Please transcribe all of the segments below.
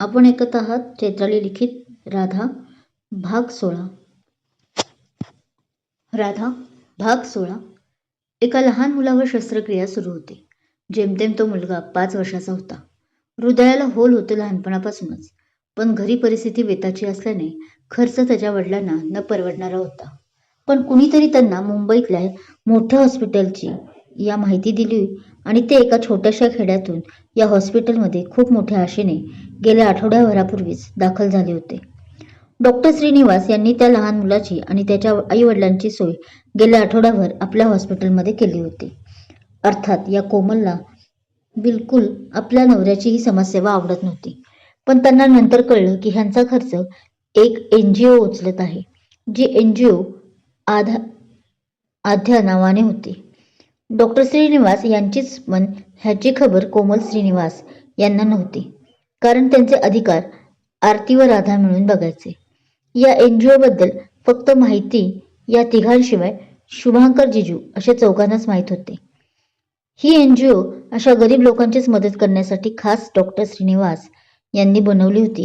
आपण ऐकत आहात चैत्राली लिखित राधा भाग सोळा. राधा भाग सोळा. एका लहान मुलावर शस्त्रक्रिया सुरू होती. जेमतेम तो मुलगा पाच वर्षाचा होता. हृदयाला होल होते लहानपणापासूनच पण घरी परिस्थिती बेताची असल्याने खर्च त्याच्या वडिलांना न परवडणारा होता. पण कुणीतरी त्यांना मुंबईतल्या मोठ्या हॉस्पिटलची या माहिती दिली आणि ते एका छोट्याशा खेड्यातून या हॉस्पिटलमध्ये खूप मोठ्या आशेने गेल्या आठवड्याभरापूर्वीच दाखल झाले होते. डॉक्टर श्रीनिवास यांनी त्या लहान मुलाची आणि त्याच्या आईवडिलांची सोय गेल्या आठवड्याभर आपल्या हॉस्पिटलमध्ये केली होती. अर्थात या कोमलला बिलकुल आपल्या नवऱ्याची ही समाजसेवा आवडत नव्हती. पण त्यांना नंतर कळलं की ह्यांचा खर्च एक एन जी ओ उचलत आहे जी एन जी ओ आधा आध्या नावाने होती. डॉक्टर श्रीनिवास यांचीच पण ह्याची खबर कोमल श्रीनिवास यांना नव्हती. कारण त्यांचे अधिकार आरती व राधा मिळून बघायचे. या एन जी ओबद्दल फक्त माहिती या तिघांशिवाय शुभांकर जिजू अशा चौघांनाच माहीत होते. ही एन जी ओ अशा गरीब लोकांचीच मदत करण्यासाठी खास डॉक्टर श्रीनिवास यांनी बनवली होती.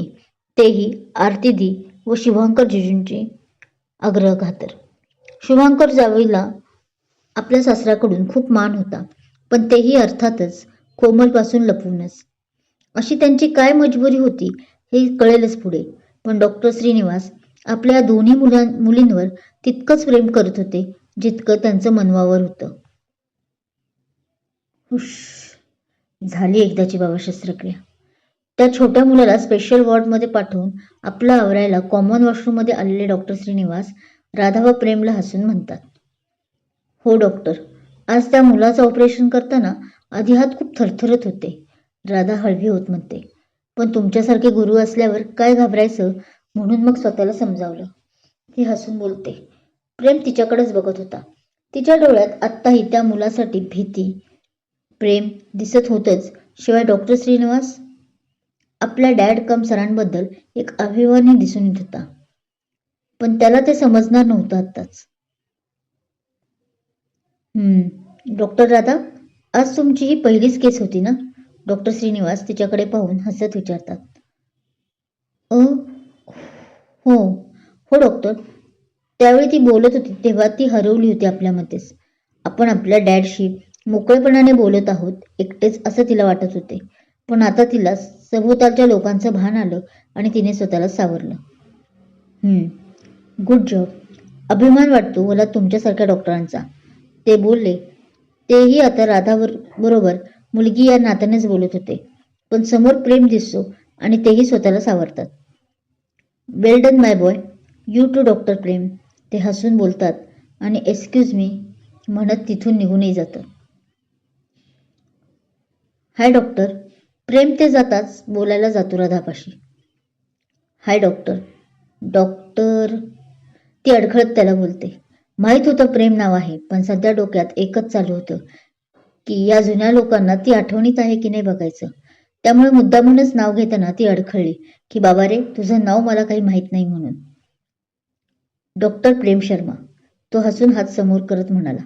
तेही आरतीदी व शुभांकर जिजूंची आग्रह खातर. शुभांकर जावईला आपल्या सासऱ्याकडून खूप मान होता पण तेही अर्थातच कोमलपासून लपवूनच. अशी त्यांची काय मजबुरी होती हे कळेलच पुढे. पण डॉक्टर श्रीनिवास आपल्या दोन्ही मुलां मुलींवर तितकंच प्रेम करत होते जितकं त्यांचं मनवावर होतं. हुश झाली एकदाची बाबा शस्त्रक्रिया. त्या छोट्या मुलाला स्पेशल वॉर्डमध्ये पाठवून आपला आवरायला कॉमन वॉशरूममध्ये आलेले डॉक्टर श्रीनिवास राधा व प्रेमला हसून म्हणतात हो डॉक्टर आज त्या मुलाचं ऑपरेशन करताना आधी हात खूप थरथरत होते. राधा हळवी होत म्हणते. पण तुमच्यासारखे गुरु असल्यावर काय घाबरायचं? म्हणून मग स्वतःला समजावलं. ती हसून बोलते. प्रेम तिच्याकडेच बघत होता. तिच्या डोळ्यात आत्ताही त्या मुलासाठी भीती प्रेम दिसत होतच. शिवाय डॉक्टर श्रीनिवास आपल्या डॅड कम सरांबद्दल एक अभिमानी दिसून येत होता. पण त्याला ते समजणार नव्हतं आत्ताच. हम्म डॉक्टर राधा आज तुमची ही पहिलीच केस होती ना? डॉक्टर श्रीनिवास तिच्याकडे पाहून हसत विचारतात. अ हो हो डॉक्टर. त्यावेळी ती बोलत होती तेव्हा ती हरवली होती आपल्यामध्येच आपण आपल्या डॅडशी मोकळेपणाने बोलत आहोत एकटेच असं तिला वाटत होते. पण आता तिला सभोवतालच्या लोकांचं भान आलं आणि तिने स्वतःला सावरलं. हम्म गुड जॉब अभिमान वाटतो मला तुमच्यासारख्या डॉक्टरांचा. ते बोलले तेही आता राधावर बरोबर मुलगी या नात्यानेच बोलत होते. पण समोर प्रेम दिसतो आणि तेही स्वतःला सावरतात. Well done my boy you too doctor Prem ते हसून बोलतात आणि एक्सक्यूज मी म्हणत तिथून निघूनही जातं. हाय डॉक्टर प्रेम ते जाताच बोलायला जातो राधापाशी. हाय डॉक्टर डॉक्टर ती अडखळत त्याला बोलते. माहीत होतं प्रेम नाव आहे पण सध्या डोक्यात एकच चालू होतं. की या जुन्या लोकांना ती आठवणीत आहे की नाही बघायचं. त्यामुळे मुद्दामूनच नाव घेताना ती अडखळली की बाबा रे तुझं नाव मला काही माहीत नाही म्हणून. डॉक्टर प्रेम शर्मा तो हसून हात समोर करत म्हणाला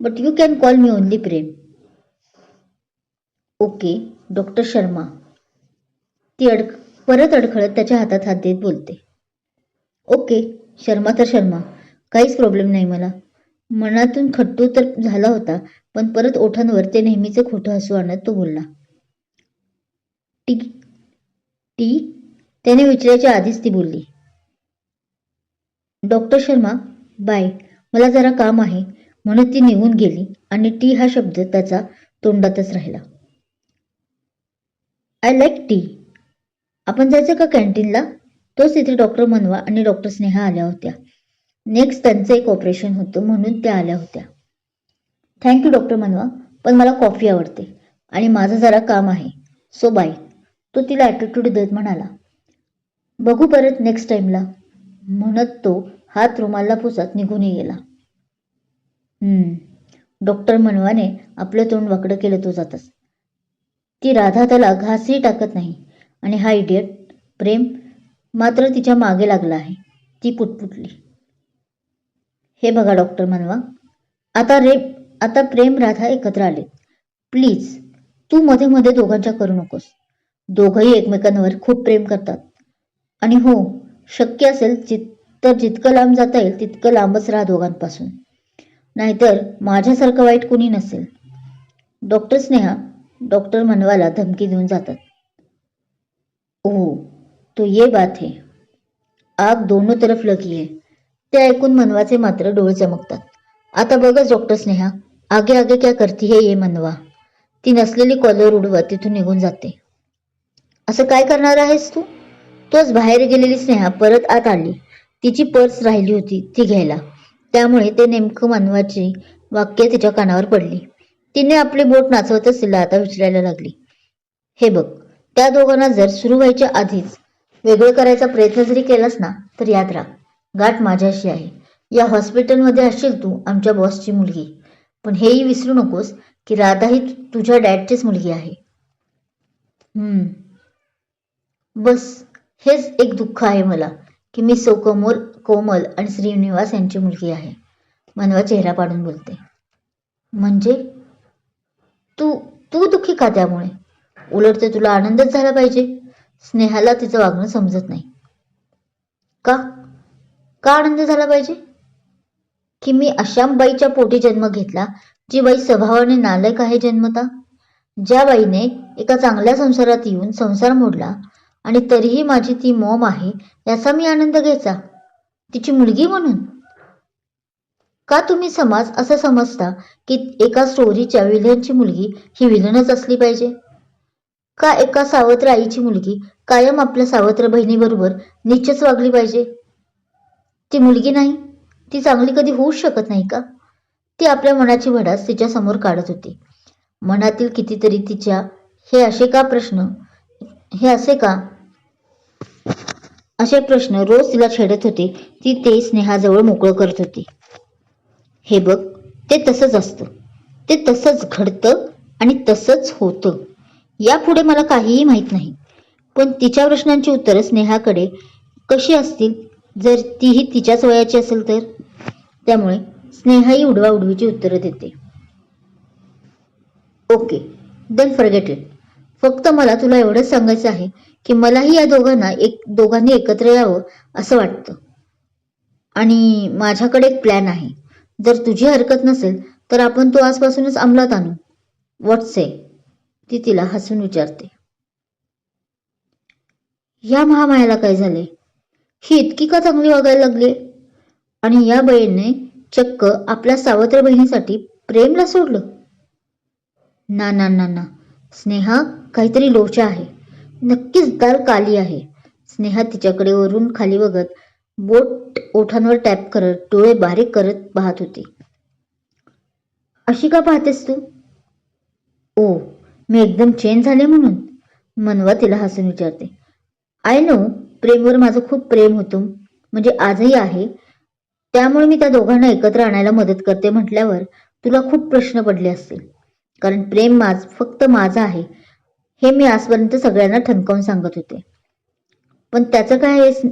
but you can call me only Prem. Okay doctor Sharma. ती अडक परत अडखळत त्याच्या हातात हात देत बोलते. ओके शर्मा तर शर्मा काहीच प्रॉब्लेम नाही मला. मनातून खट्टू तर झाला होता पण परत ओठांवर ते नेहमीचं खोटं हसू आणत तो बोलला. टी टी त्याने विचारायच्या आधीच ती बोलली. डॉक्टर शर्मा बाय मला जरा काम आहे म्हणून ती निघून गेली आणि टी हा शब्द त्याचा तोंडातच राहिला. आय लाईक टी आपण जायचं का कॅन्टीनला तोच तिथे डॉक्टर मनवा आणि डॉक्टर स्नेहा आल्या होत्या. नेक्स्ट त्यांचं एक ऑपरेशन होतं म्हणून त्या आल्या होत्या. थँक्यू डॉक्टर मनवा पण मला कॉफी आवडते. आणि माझं जरा काम आहे. सो बाय तो तिला ॲटिट्यूड देत म्हणाला बघू परत नेक्स्ट टाईमला म्हणत तो हात रुमाला पुसत निघूनही गेला. डॉक्टर मनवाने आपलं तोंड वाकडं केलं तो जातच. ती राधा त्याला घासही टाकत नाही. आणि हा इडियट प्रेम मात्र तिच्यामागे लागला आहे. ती पुटपुटली. हे बघा डॉक्टर मनवा आता रे आता प्रेम राधा एकत्र आले. प्लीज तू मध्ये मध्ये दोघांच्या करू नकोस. दोघंही एकमेकांवर खूप प्रेम करतात. आणि हो शक्य असेल जित तर जितकं लांब जाता येईल तितकं लांबच राहा दोघांपासून. नाहीतर माझ्यासारखं वाईट कुणी नसेल. डॉक्टर स्नेहा डॉक्टर मनवाला धमकी देऊन जातात. ओ तो ये बात है. आग दोनों तरफ लगी है. ते ऐकून मनवाचे मात्र डोळे चमकतात. आता बघच डॉक्टर स्नेहा आगे आगे क्या करती है ये मनवा? ती नसलेली कॉलर उडवत तिथून निघून जाते. असं काय करणार आहेस तू? तोच बाहेर गेलेली स्नेहा परत आत आली. तिची पर्स राहिली होती ती घ्यायला. त्यामुळे ते नेमकं मानवाची वाक्य तिच्या कानावर पडली. तिने आपले बोट नाचवतच तिला आता विचारायला लागली. हे बघ त्या दोघांना जर सुरू व्हायच्या आधीच वेगळं करायचा प्रयत्न जरी केलास ना तर याद राख गाठ माझ्याशी आहे. या हॉस्पिटलमध्ये असशील तू आमच्या बॉसची मुलगी. पण हेही विसरू नकोस की राधा ही तुझ्या डॅडचीच मुलगी आहे. हम्म. बस हेच एक दुःख आहे मला की मी सौ कोमल कोमल आणि श्रीनिवास यांची मुलगी आहे. मनवा चेहरा पाडून बोलते. म्हणजे? तू तू दुःखी का त्यामुळे? उलट ते तुला आनंदच झाला पाहिजे. स्नेहाला तिचं वागणं समजत नाही. का? का आनंद झाला पाहिजे? की मी अशा बाईच्या पोटी जन्म घेतला जी बाई स्वभावाने नालायक आहे जन्मता? ज्या बाईने एका चांगल्या संसारात येऊन संसार मोडला आणि तरीही माझी ती मॉम आहे याचा मी आनंद घ्यायचा? तिची मुलगी म्हणून? का तुम्ही समाज असं समजता की एका स्टोरीच्या विलनची मुलगी ही विलनच असली पाहिजे? का एका सावत्र आईची मुलगी कायम आपल्या सावत्र बहिणीबरोबर निश्चित वागली पाहिजे? ती मुलगी नाही ती चांगली कधी होऊच शकत नाही का? ती आपल्या मनाची भडास तिच्या समोर काढत होती. मनातील कितीतरी तिच्या हे असे का प्रश्न हे असे का? असे प्रश्न रोज तिला छेडत होते. ती ते स्नेहाजवळ मोकळं करत होती. हे बघ ते तसंच असतं. ते तसंच घडतं आणि तसंच होतं. यापुढे मला काहीही माहीत नाही. पण तिच्या प्रश्नांची उत्तरं स्नेहाकडे कशी असतील? जर तीही तिच्याच वयाची असेल तर? त्यामुळे स्नेहाही उडवा उडवीची उत्तरं देते. ओके देन फॉरगेट इट फक्त मला तुला एवढंच सांगायचं आहे की मलाही या दोघांना एक दोघांनी एकत्र यावं असं वाटतं. आणि माझ्याकडे एक प्लॅन आहे. जर तुझी हरकत नसेल तर आपण तो आजपासूनच अंमलात आणू. व्हॉट्स ए ती तिला हसून विचारते. या महामायाला काय झाले? ही इतकी का चांगली वागायला लागली. आणि या बहिणीने चक्क आपल्या सावत्र बहिणीसाठी प्रेमला सोडलं. ना ना ना ना. स्नेहा काहीतरी लोचा आहे. नक्कीच दाल काली आहे. स्नेहा तिच्याकडे वरून खाली बघत बोट ओठांवर टॅप करत डोळे बारीक करत पाहत होती. अशी का पाहतेस तू? ओ मी एकदम चेंज झाले म्हणून. मनवा तिला हसून विचारते. आय नो प्रेमवर माझं खूप प्रेम होतं. म्हणजे आजही आहे. त्यामुळे मी त्या दोघांना एकत्र आणायला मदत करते म्हटल्यावर तुला खूप प्रश्न पडले असतील. कारण प्रेम माझ फक्त माझं आहे. हे मी आजपर्यंत सगळ्यांना ठणकावून सांगत होते. पण त्याचं काय आहे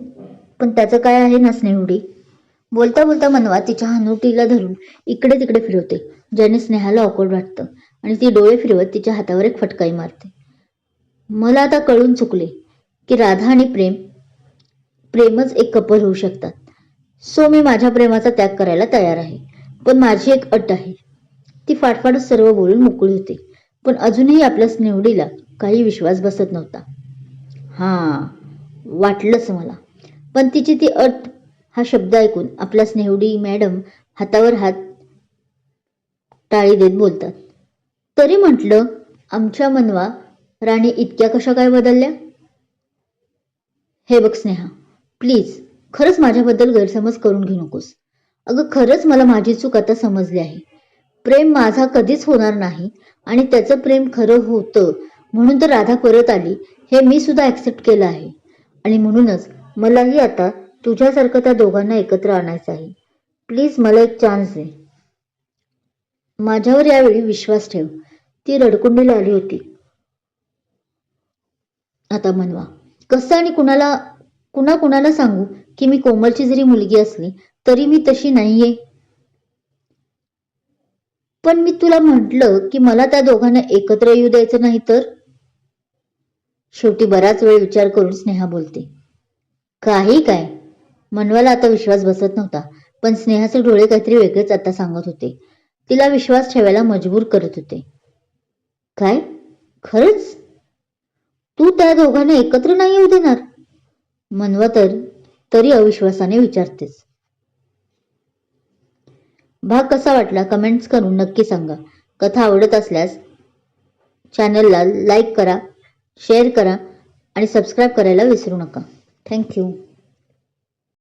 पण त्याचं काय आहे ना स्नेहुडी? बोलता बोलता मनवा तिच्या हनुटीला धरून इकडे तिकडे फिरवते. ज्याने स्नेहाला ऑकवर्ड वाटतं आणि ती डोळे फिरवत तिच्या हातावर एक फटकाई मारते. मला आता कळून चुकले की राधा आणि प्रेम प्रेमच एक कपल होऊ शकतात. सो मी माझ्या प्रेमाचा त्याग करायला तयार आहे. पण माझी एक अट आहे. ती फाटफाट सर्व बोलून मोकळी होती. पण अजूनही आपल्या स्नेवडीला काही विश्वास बसत नव्हता. हां वाटलंच मला. पण तिची ती अट हा शब्द ऐकून आपल्या स्नेहडी मॅडम हातावर हात टाळी देत बोलतात. तरी म्हटलं आमच्या मनवा राणी इतक्या कशा काय बदलल्या? हे बघ स्नेहा प्लीज खरंच माझ्याबद्दल गैरसमज करून घेऊ नकोस. अगं खरंच मला माझी चूक आता समजली आहे. प्रेम माझा कधीच होणार नाही आणि त्याचं प्रेम खरं होतं म्हणून तर राधा परत आली हे मी सुद्धा ऍक्सेप्ट केलं आहे. आणि म्हणूनच मलाही आता तुझ्यासारखं त्या दोघांना एकत्र आणायचं आहे. प्लीज मला एक चान्स दे. माझ्यावर यावेळी विश्वास ठेव. ती रडकुंडीला आली होती. आता मनवा कसं आणि कुणाला कुणा कुणाला सांगू की मी कोमलची जरी मुलगी असली तरी मी तशी नाहीये? पण मी तुला म्हटलं की मला त्या दोघांना एकत्र येऊ द्यायचं नाही तर? शेवटी बराच वेळ विचार करून स्नेहा बोलते. काही काय? मनवाला आता विश्वास बसत नव्हता पण स्नेहाचे डोळे काहीतरी वेगळेच आता सांगत होते. तिला विश्वास ठेवायला मजबूर करत होते. काय? खरंच? तू त्या दोघांना एकत्र नाही येऊ देणार? मनवा तर तरी अविश्वासाने विचारतेस. भाग कसा वाटला कमेंट्स करून नक्की सांगा. कथा आवडत असल्यास चॅनलला लाईक करा शेअर करा आणि सबस्क्राईब करायला विसरू नका. थँक्यू